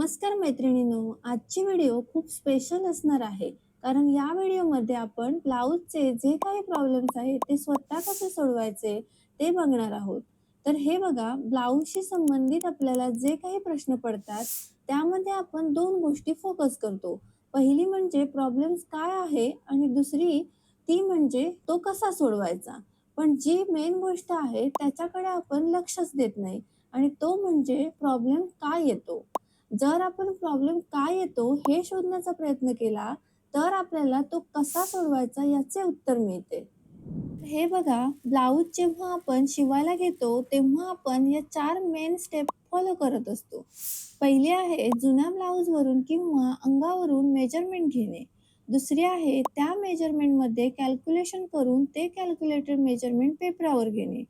नमस्कार मैत्रिणींनो आजची व्हिडिओ खूप स्पेशल असणार आहे. कारण या व्हिडिओमध्ये आपण ब्लाऊजचे जे काही प्रॉब्लेम्स आहेत ते स्वतः कसे सोडवायचे ते बघणार आहोत. तर हे बघा ब्लाऊजशी संबंधित आपल्याला जे काही प्रश्न पडतात त्यामध्ये आपण दोन गोष्टी फोकस करतो. पहिली म्हणजे प्रॉब्लेम्स काय आहे आणि दुसरी ती म्हणजे तो कसा सोडवायचा. पण जी मेन गोष्ट आहे त्याच्याकडे आपण लक्षच देत नाही. आणि तो म्हणजे प्रॉब्लेम काय येतो. जर आपण प्रॉब्लेम काय येतो हे शोधण्याचा प्रयत्न केला तर आपल्याला तो कसा सोडवायचा याचे उत्तर मिळते. हे बघा ब्लाऊज जेव्हा आपण शिवायला घेतो तेव्हा आपण या चार मेन स्टेप फॉलो करत असतो. पहिली आहे जुन्या ब्लाऊज वरून किंवा अंगावरून मेजरमेंट घेणे. दुसरी आहे त्या मेजरमेंटमध्ये कॅल्क्युलेशन करून ते कॅल्क्युलेटेड मेजरमेंट पेपरावर घेणे.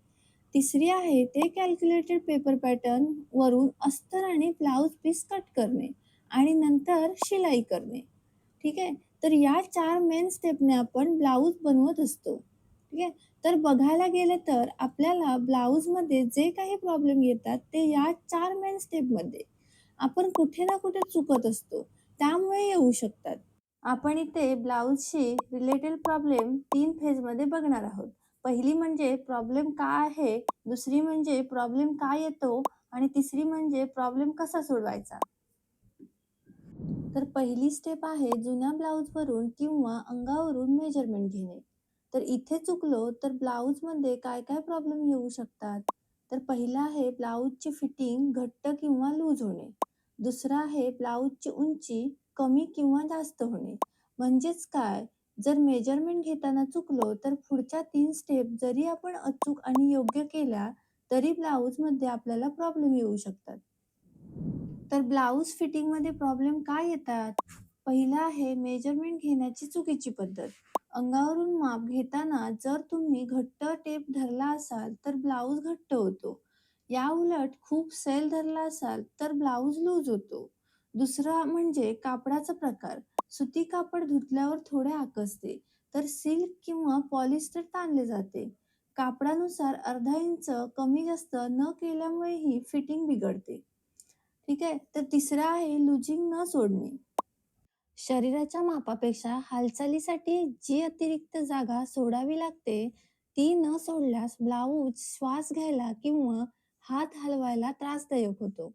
तिसरी आहे ते कॅल्क्युलेटेड पेपर पॅटर्न वरून अस्तर आणि ब्लाऊज पीस कट करणे आणि नंतर शिलाई करणे. ठीक आहे? तर या चार मेन स्टेपने आपण ब्लाऊज बनवत असतो. ठीक आहे? तर बघायला गेलं तर आपल्याला ब्लाऊजमध्ये जे काही प्रॉब्लेम येतात ते या चार मेन स्टेपमध्ये आपण कुठे ना कुठे चुकत असतो. त्यामुळे येऊ शकतात. आपण इथे ब्लाऊजशी रिलेटेड प्रॉब्लेम तीन फेजमध्ये बघणार आहोत. पहिली म्हणजे प्रॉब्लेम काय आहे? दुसरी म्हणजे प्रॉब्लेम काय येतो? आणि तिसरी म्हणजे प्रॉब्लेम कसा सोडवायचा? तर पहिली स्टेप आहे जुन्या ब्लाऊजवरून किंवा अंगावरून मेजरमेंट घेणे. तर इथे चुकलो तर ब्लाऊजमध्ये काय काय प्रॉब्लेम येऊ शकतात? तर पहिला आहे ब्लाऊजची फिटिंग घट्ट किंवा लूज होणे. दुसरा आहे ब्लाऊजची उंची कमी किंवा जास्त होणे. म्हणजेच काय? जर मेजरमेंट घेताना चुकलो तर पुढच्या तीन स्टेप जरी आपण अचूक आणि योग्य केल्या तरी ब्लाऊजमध्ये आपल्याला प्रॉब्लेम येऊ शकतात. तर ब्लाऊज फिटिंगमध्ये प्रॉब्लेम काय येतात? पहिला आहे मेजरमेंट घेण्याची चुकीची पद्धत. अंगावरून माप घेताना जर तुम्ही घट्ट टेप धरला असाल तर ब्लाऊज घट्ट होतो. या उलट खूप सेल धरला असाल तर ब्लाऊज लूज होतो. दुसरा म्हणजे कापडाचा प्रकार. सुती कापड धुतल्यावर थोडे आकसते तर सिल्क किंवा पॉलिस्टर ताणले जाते. कापडानुसार अर्धा इंच कमी जास्त न केल्यामुळेही फिटिंग बिघडते. ठीक आहे? तर तिसरा आहे लुजिंग न सोडणे. शरीराच्या मापापेक्षा हालचालीसाठी जी अतिरिक्त जागा सोडावी लागते ती न सोडल्यास ब्लाऊज श्वास घ्यायला किंवा हात हलवायला त्रासदायक होतो.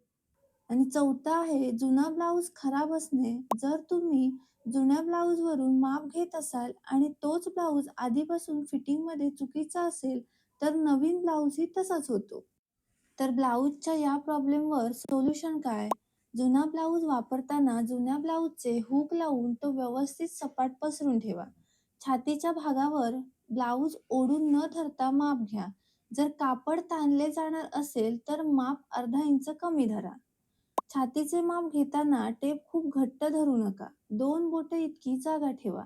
आणि चौथा आहे जुना ब्लाऊज खराब असणे. जर तुम्ही जुन्या ब्लाऊजवरून माप घेत असाल आणि तोच ब्लाऊज आधीपासून फिटिंगमध्ये चुकीचा असेल तर नवीन ब्लाऊजही तसाच होतो. तर ब्लाऊजच्या या प्रॉब्लेमवर सोल्युशन काय? जुना ब्लाऊज वापरताना जुन्या ब्लाऊजचे हुक लावून तो व्यवस्थित सपाट पसरून ठेवा. छातीच्या भागावर ब्लाऊज ओढून न धरता माप घ्या. जर कापड ताणले जाणार असेल तर माप अर्धा इंच कमी धरा. छातीचे माप घेताना टेप खूप घट्ट धरू नका. दोन बोट इतकी जागा ठेवा.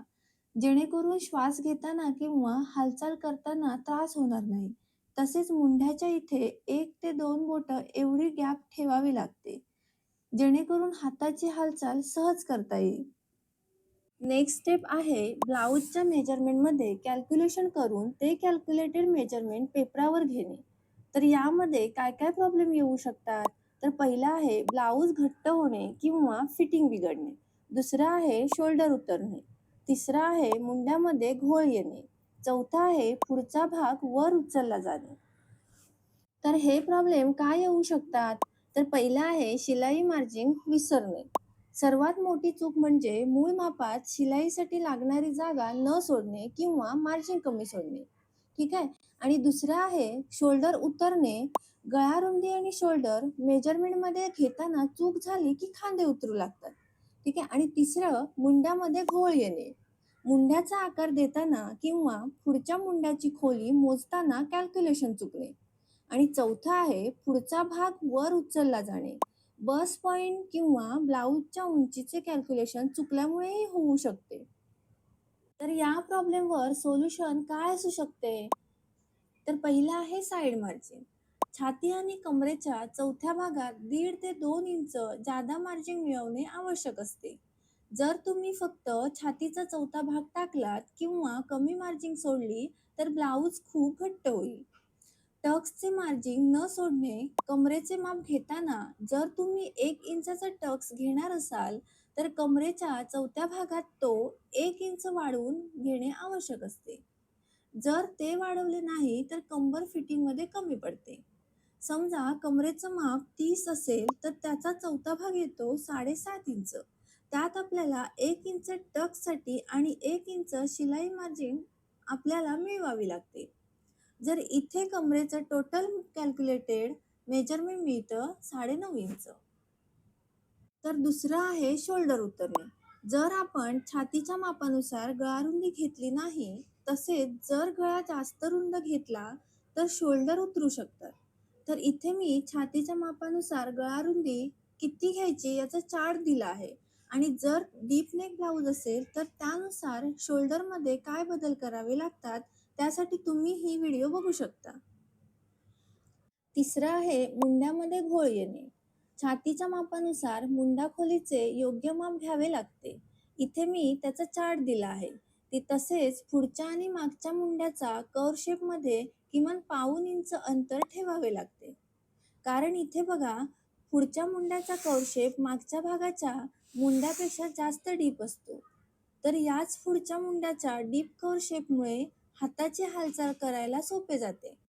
जेणेकरून श्वास घेताना किंवा हालचाल करताना त्रास होणार नाही. तसेच मुंढ्याच्या इथे एक ते दोन बोट एवढी गॅप ठेवावी लागते. जेणेकरून हाताची हालचाल सहज करता येईल. नेक्स्ट स्टेप आहे ब्लाऊजच्या मेजरमेंटमध्ये कॅल्क्युलेशन करून ते कॅल्क्युलेटेड मेजरमेंट पेपरावर घेणे. तर यामध्ये काय काय प्रॉब्लेम येऊ शकतात? तर पहिला आहे ब्लाऊज घट्ट होणे किंवा फिटिंग बिघडणे. दुसरा आहे शोल्डर उतरणे. तिसरा आहे मुंड्यामध्ये घोळ येणे. चौथा आहे पुढचा भाग वर उचलला जाणे. तर हे प्रॉब्लेम काय येऊ शकतात? तर पहिला आहे शिलाई मार्जिन विसरणे. सर्वात मोठी चूक म्हणजे मूळ मापात शिलाईसाठी लागणारी जागा न सोडणे किंवा मार्जिन कमी सोडणे. ठीक आहे? आणि दुसरं आहे शोल्डर उतरणे. गळारुंदी आणि शोल्डर मेजरमेंटमध्ये घेताना चूक झाली की खांदे उतरू लागतात. ठीक आहे? आणि तिसरं मुंड्यामध्ये घोळ येणे. मुंड्याचा आकार देताना किंवा पुढच्या मुंड्याची खोली मोजताना कॅल्क्युलेशन चुकणे. आणि चौथा आहे पुढचा भाग वर उचलला जाणे. बस पॉइंट किंवा ब्लाऊजच्या उंचीचे कॅल्क्युलेशन चुकल्यामुळेही होऊ शकते. तर या प्रॉब्लेमवर सोल्युशन काय असू शकते? तर पहिला आहे साईड मार्जिन छाती आणि कमरेच्या चौथ्या भागात दीड ते दोन इंच जादा मार्जिन मिळवणे आवश्यक असते. जर तुम्ही फक्त छातीचा चौथा भाग टाकलात किंवा कमी मार्जिन सोडली तर ब्लाऊज खूप घट्ट होईल. टक्सचे मार्जिन न सोडणे कमरेचे माप घेताना जर तुम्ही एक इंचाचा टक्स घेणार असाल तर कमरेच्या चौथ्या भागात तो एक इंच वाढवून घेणे आवश्यक असते. जर ते वाढवले नाही तर कंबर फिटिंगमध्ये कमी पडते. समजा कमरेचं माप तीस असेल तर त्याचा चौथा भाग येतो साडेसात इंच. त्यात आपल्याला एक इंच टकसाठी आणि एक इंच शिलाई मार्जिन आपल्याला मिळवावी लागते. जर इथे कमरेचं टोटल कॅल्क्युलेटेड मेजरमेंट मिळतं साडेनऊ इंच. तर दुसरं आहे शोल्डर उतरणे. जर आपण छातीच्या मापानुसार गळारुंदी घेतली नाही तसेच जर गळा जास्त रुंद घेतला तर शोल्डर उतरू शकतात. तर इथे मी छातीच्या मापानुसार गळारुंदी किती घ्यायची याचा चार्ट दिला आहे. आणि जर डीप नेक ब्लाऊज असेल तर त्यानुसार शोल्डरमध्ये काय बदल करावे लागतात त्यासाठी तुम्ही ही व्हिडिओ बघू शकता. तिसरं आहे मुंड्यामध्ये घोळ येणे. छातीच्या मापानुसार मुंडा खोलीचे योग्य माप घ्यावे लागते. इथे मी त्याचा चार्ट दिला आहे. ते तसेच पुढच्या आणि मागच्या मुंड्याचा कर्व शेपमध्ये किमान पाऊन इंच अंतर ठेवावे लागते. कारण इथे बघा पुढच्या मुंड्याचा कर्व शेप मागच्या भागाच्या मुंड्यापेक्षा जास्त डीप असतो. तर याच पुढच्या मुंड्याच्या डीप कर्व शेपमुळे हाताची हालचाल करायला सोपे जाते.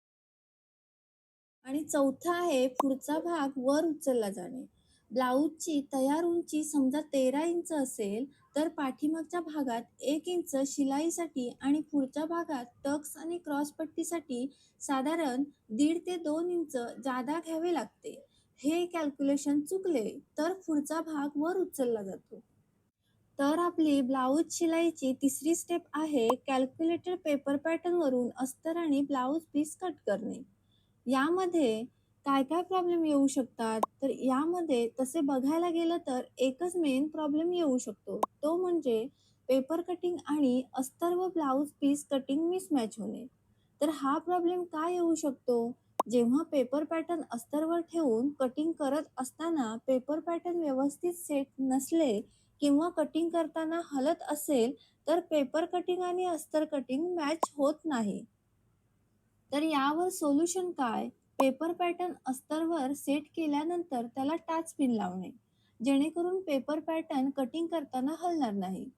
आणि चौथा आहे पुढचा भाग वर उचलला जाणे. ब्लाऊजची तयार उंची समजा तेरा इंच असेल तर पाठीमागच्या भागात एक इंच शिलाईसाठी आणि पुढच्या भागात टक्स आणि क्रॉस पट्टीसाठी साधारण दीड ते दोन इंच जादा घ्यावे लागते. हे कॅल्क्युलेशन चुकले तर पुढचा भाग वर उचलला जातो. तर आपली ब्लाऊज शिलाईची तिसरी स्टेप आहे कॅल्क्युलेटेड पेपर पॅटर्न वरून अस्तर आणि ब्लाऊज पीस कट करणे. यामध्ये काय काय प्रॉब्लेम येऊ शकतात? तर यामध्ये तसे बघायला गेलं तर एकच मेन प्रॉब्लेम येऊ शकतो. तो म्हणजे पेपर कटिंग आणि अस्तर व ब्लाऊज पीस कटिंग मिसमॅच होणे. तर हा प्रॉब्लेम काय येऊ शकतो? जेव्हा पेपर पॅटर्न अस्तरवर ठेवून कटिंग करत असताना पेपर पॅटर्न व्यवस्थित सेट नसले किंवा कटिंग करताना हलत असेल तर पेपर कटिंग आणि अस्तर कटिंग मॅच होत नाही. तर यावर सोल्युशन काय? पेपर पॅटर्न अस्तरवर सेट केल्यानंतर त्याला टाच पिन लावणे. जेणेकरून पेपर पॅटर्न कटिंग करताना हलणार नाही.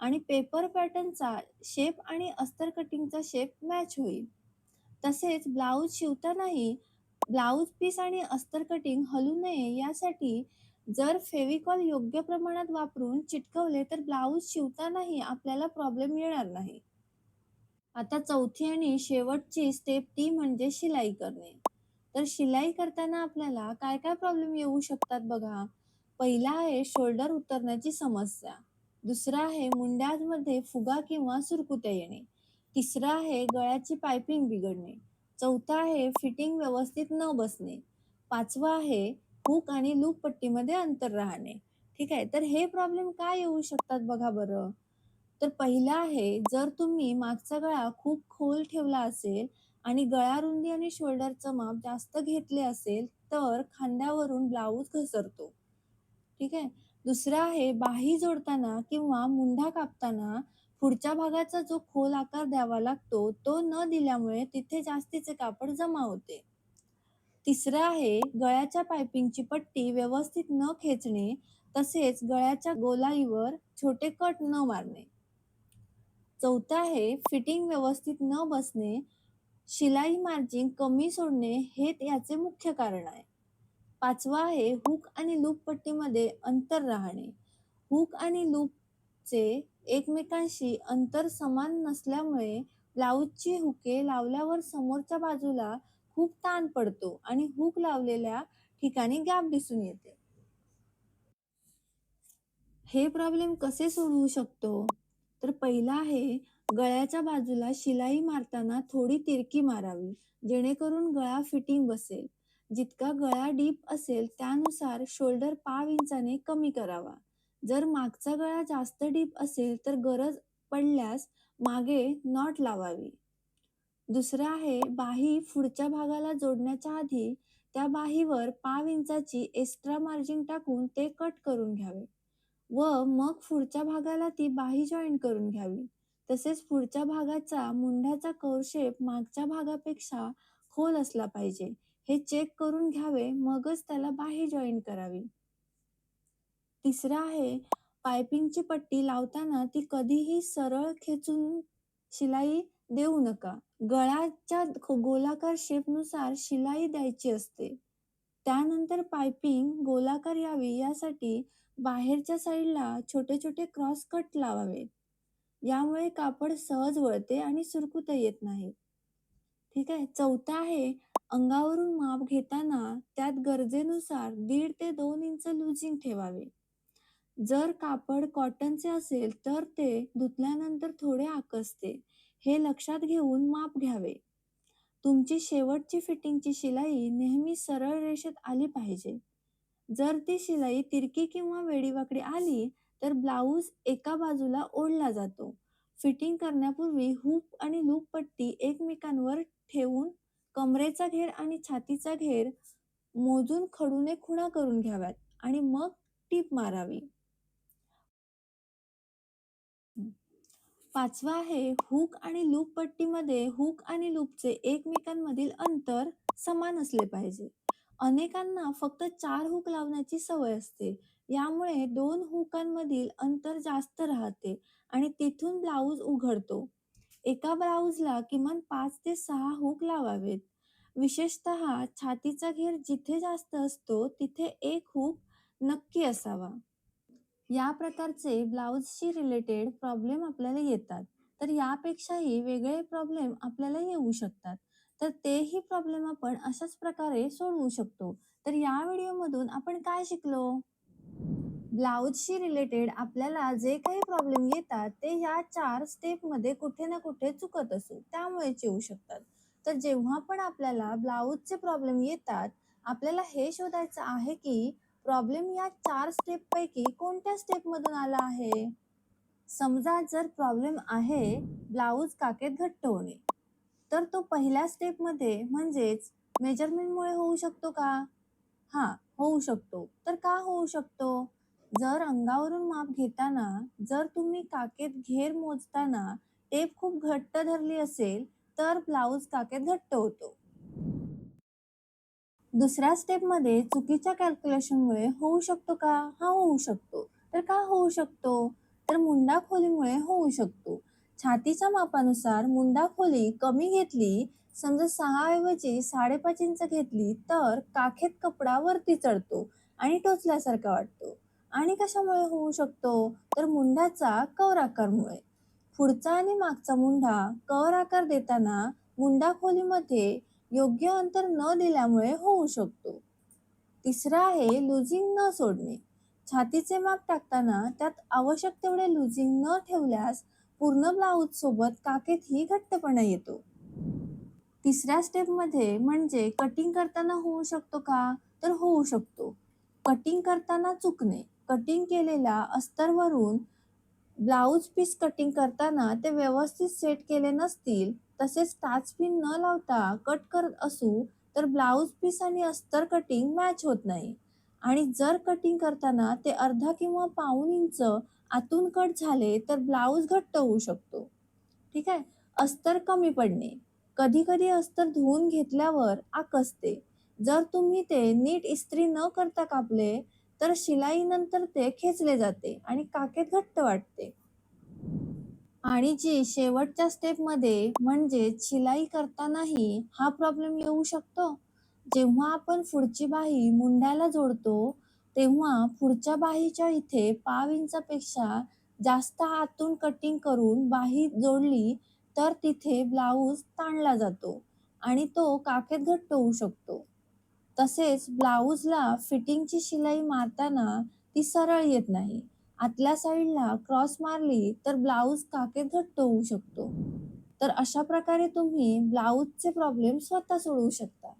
आणि पेपर पॅटर्नचा शेप आणि अस्तर कटिंगचा शेप मॅच होईल. तसेच ब्लाऊज शिवतानाही ब्लाऊज पीस आणि अस्तर कटिंग हलू नये यासाठी जर फेविकॉल योग्य प्रमाणात वापरून चिटकवले तर ब्लाऊज शिवतानाही आपल्याला प्रॉब्लेम येणार नाही. आता चौथी आणि शेवटची स्टेप ती म्हणजे शिलाई करणे. तर शिलाई करताना आपल्याला काय काय प्रॉब्लेम येऊ शकतात बघा? पहिला आहे शोल्डर उतरण्याची समस्या. दुसरा आहे मुंड्यामध्ये फुगा किंवा सुरकुत्या येणे. तिसरा आहे गळ्याची पायपिंग बिघडणे. चौथा आहे फिटिंग व्यवस्थित न बसणे. पाचवा आहे हुक आणि लूप पट्टीमध्ये अंतर राहणे. ठीक आहे? तर हे प्रॉब्लेम काय येऊ शकतात बघा बरं? तर पहिलं आहे जर तुम्ही मागचा गळा खूप खोल ठेवला असेल आणि गळा रुंदी आणि शोल्डरचं माप जास्त घेतले असेल तर खांद्यावरून ब्लाऊज घसरतो. ठीक आहे? दुसरं आहे बाही जोडताना किंवा मुंढा कापताना पुढच्या भागाचा जो खोल आकार द्यावा लागतो तो न दिल्यामुळे तिथे जास्तीचे कापड जमा होते. तिसरं आहे गळ्याच्या पायपिंगची पट्टी व्यवस्थित न खेचणे तसेच गळ्याच्या गोलाईवर छोटे कट न मारणे. चौथा आहे फिटिंग व्यवस्थित न बसणे शिलाई मार्जिन कमी सोडणे हे याचे मुख्य कारण आहे. पाचवा आहे हुक आणि लूप पट्टीमध्ये अंतर राहणे. हुक आणि लूपचे एकमेकांशी अंतर समान नसल्यामुळे ब्लाऊजची हुके लावल्यावर समोरच्या बाजूला खूप ताण पडतो आणि हुक लावलेल्या ठिकाणी गॅप दिसून येते. हे प्रॉब्लेम कसे सोडवू शकतो? तर पहिला आहे गळ्याच्या बाजूला शिलाई मारताना थोडी तिरकी मारावी जेणेकरून गळा फिटिंग बसेल. जितका गळा डीप असेल त्यानुसार शोल्डर पाव इंचाने कमी करावा. जर मागचा गळा जास्त डीप असेल तर गरज पडल्यास मागे नॉट लावावी. दुसरं आहे बाही पुढच्या भागाला जोडण्याच्या आधी त्या बाहीवर पाव इंचाची एक्स्ट्रा मार्जिन टाकून ते कट करून घ्यावे. व मग पुढच्या भागाला ती बाही जॉईन करून घ्यावी. तसेच पुढच्या भागाचा मुंढ्याचा कौरशेप शेप मागच्या भागापेक्षा खोल असला पाहिजे. हे चेक करून घ्यावे मगच त्याला बाही जॉईन करावी. तिसरं आहे पायपिंगची पट्टी लावताना ती कधीही सरळ खेचून शिलाई देऊ नका. गळाच्या गोलाकार शेपनुसार शिलाई द्यायची असते. त्यानंतर पायपिंग गोलाकार यावी यासाठी बाहेरच्या साईडला छोटे छोटे क्रॉस कट लावावे यामुळे कापड सहज वळते आणि सुरकुत येत नाही. ठीक आहे चौथा आहे अंगावरून माप घेताना त्यात गरजेनुसार दीड ते दोन इंच लुजिंग ठेवावे. जर कापड कॉटनचे असेल तर ते धुतल्यानंतर थोडे आकसते. हे लक्षात घेऊन माप घ्यावे. तुमची शेवटची फिटिंगची शिलाई नेहमी सरळ रेषेत आली पाहिजे. जर ती शिलाई तिरकी किंवा वेडीवाकडी आली तर ब्लाऊज एका बाजूला ओढला जातो. फिटिंग करण्यापूर्वी हुक आणि लूप पट्टी एकमेकांवर ठेवून कमरेचा घेर आणि छातीचा घेर मोजून खडूने खुणा करून घ्याव्यात आणि मग टीप मारावी. पाचवा आहे हुक आणि लूप पट्टीमध्ये हुक आणि लूपचे एकमेकांमधील अंतर समान असले पाहिजे. अनेकांना फक्त चार हुक लावण्याची सवय असते. यामुळे दोन हुकांमधील अंतर जास्त राहते आणि तिथून ब्लाऊज उघडतो. एका ब्लाऊजला किमान पाच ते सहा हुक लावावेत. विशेषतः छातीचा घेर जिथे जास्त असतो तिथे एक हुक नक्की असावा. या प्रकारचे ब्लाऊजशी रिलेटेड प्रॉब्लेम आपल्याला येतात. तर यापेक्षाही वेगळे प्रॉब्लेम आपल्याला येऊ शकतात. तर तेही प्रॉब्लेम आपण अशाच प्रकारे सोडवू शकतो. तर या व्हिडिओमधून आपण काय शिकलो? ब्लाऊजशी रिलेटेड आपल्याला जे काही प्रॉब्लेम येतात ते या चार स्टेपमध्ये कुठे ना कुठे चुकत असू त्यामुळेच येऊ शकतात. तर जेव्हा पण आपल्याला ब्लाऊजचे प्रॉब्लेम येतात आपल्याला हे शोधायचं आहे की प्रॉब्लेम या चार स्टेप पैकी कोणत्या स्टेप मधून आला आहे? समजा जर प्रॉब्लेम आहे ब्लाऊज काकेत घट्ट होणे तर तो पहिल्या स्टेपमध्ये म्हणजेच मेजरमेंटमुळे होऊ शकतो का? हा होऊ शकतो. तर का होऊ शकतो? जर अंगावरून माप घेताना जर तुम्ही काकेत घेर मोजताना टेप खूप घट्ट धरली असेल तर ब्लाऊज काकेत घट्ट होतो. दुसऱ्या स्टेपमध्ये चुकीच्या कॅल्क्युलेशनमुळे होऊ शकतो का? हा होऊ शकतो. तर का होऊ शकतो? तर मुंडा खोलीमुळे होऊ शकतो. छातीच्या मापानुसार मुंडा खोली कमी घेतली समजा सहा ऐवजी साडेपाच इंच घेतली तर काखेत कपडा वरती चढतो आणि टोचल्यासारखा वाटतो. आणि कशामुळे होऊ शकतो? तर मुंडाचा कवर आकारमुळे. पुढचा आणि मागचा मुंडा कवर आकार देताना मुंडा खोलीमध्ये योग्य अंतर न दिल्यामुळे होऊ शकतो. तिसरा आहे लुझिंग न सोडणे. छातीचे माप टाकताना त्यात आवश्यक तेवढे लुझिंग न ठेवल्यास पूर्ण ब्लाऊज सोबत काकेत ही घट्टपणा येतो. तिसऱ्या स्टेपमध्ये म्हणजे कटिंग करताना होऊ शकतो का? तर होऊ शकतो. कटिंग करताना चुकणे. कटिंग केलेल्या अस्तरवरून ब्लाऊज पीस कटिंग करताना ते व्यवस्थित सेट केले नसतील तसेच टाच पिन न लावता कट करत असू तर ब्लाऊज पीस आणि अस्तर कटिंग मॅच होत नाही. आणि जर कटिंग करताना ते अर्धा किंवा पाऊन इंच आतून कट झाले तर ब्लाऊज घट्ट होऊ शकतो. ठीक आहे? अस्तर कमी पडणे. कधी कधी अस्तर धुवून घेतल्यावर आकसते जर तुम्ही ते नीट इस्त्री न करता कापले तर शिलाईनंतर ते खेचले जाते आणि काकेत घट्ट वाटते. आणि जी शेवटच्या स्टेपमध्ये म्हणजे शिलाई करतानाही हा प्रॉब्लेम येऊ शकतो? जेव्हा आपण पुढची बाही मुंड्याला जोडतो तेव्हा पुढच्या बाहीच्या इथे पाव इंचापेक्षा जास्त आतून कटिंग करून बाही जोडली तर तिथे ब्लाऊज ताणला जातो आणि तो काकेत घट्ट होऊ शकतो. तसेच ब्लाऊजला फिटिंगची शिलाई मारताना ती सरळ येत नाही. आतल्या साईडला क्रॉस मारली तर ब्लाऊज काकेत घट्ट होऊ शकतो. तर अशा प्रकारे तुम्ही ब्लाऊजचे प्रॉब्लेम स्वतः सोडवू शकता.